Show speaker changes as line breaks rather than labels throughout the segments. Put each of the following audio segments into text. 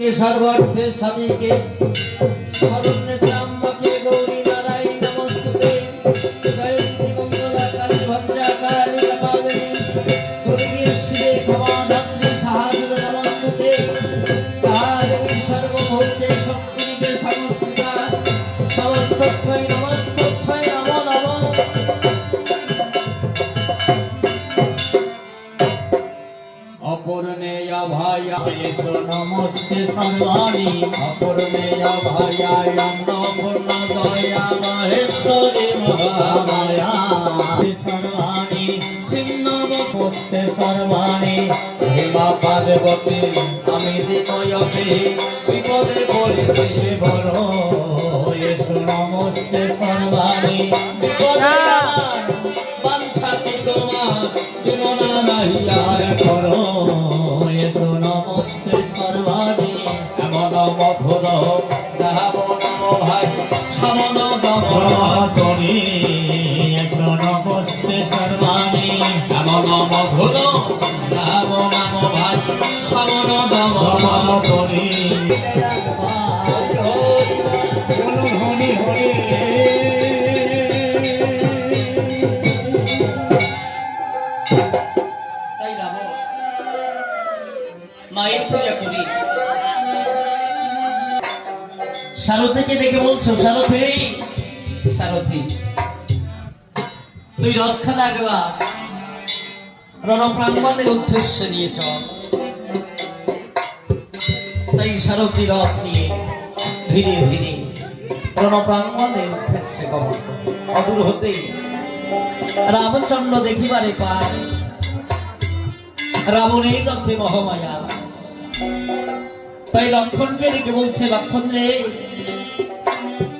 সর্বার্থে সাদিকে শরণ্যে ত্রাম্বকে গৌরী নারায়ণ নমস্তুতে জয়ন্তী মঙ্গলা কালী ভদ্রা কালী সাহায্য নমস্তুতে। কালী সর্বভূতে শক্তিরূপে সমস্তিতা সমস্তক্ষয় নমস্তক্ষয় নমো নমঃ। অপূর্ণেয় ভায়া।
নমস্তে সর্বাণী।
অপূর্ণেয় ভায়ায় অন্নপূর্ণ দয়া মহেশ্বরী মহামায়া।
সর্বাণী।
সিংহবস্ত
নমস্তে সর্বাণী।
হেমা পার্বতী আমি দিনয়তে বিপদে পড়েছি।
এসো নমস্তে
মধুর দেহাব নম ভাই সমন দম
এসো নমস্তে সর্বাণী।
দেহাব নম ভাই সমন দম
তুমি চলো হরি হরি।
তাই যাব। মায়ের পূজা করি। সারথীকে দেখে বলছো, সারথী? সারথী, তুই রক্ষা লাগবা রণপ্রাঙ্গনের উদ্দেশ্যে নিয়ে চল। তাই সারথী রথ নিয়ে ধীরে ধীরে রণপ্রাঙ্গনের উদ্দেশ্যে করে। অদূর হতেই রামচন্দ্র দেখিবারে পায়। রাবণের রথে মহামায়া। তাই লক্ষণকে ডেকে বলছে, লক্ষণ রে,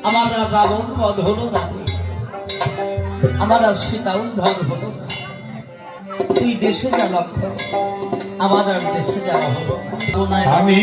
আমার রাবণ পদ হলো না আমার আর সীতা উদ্ধার হলো না তুই দেশে যা লক্ষণ, আমার আর দেশে যাওয়া হলো।
আমি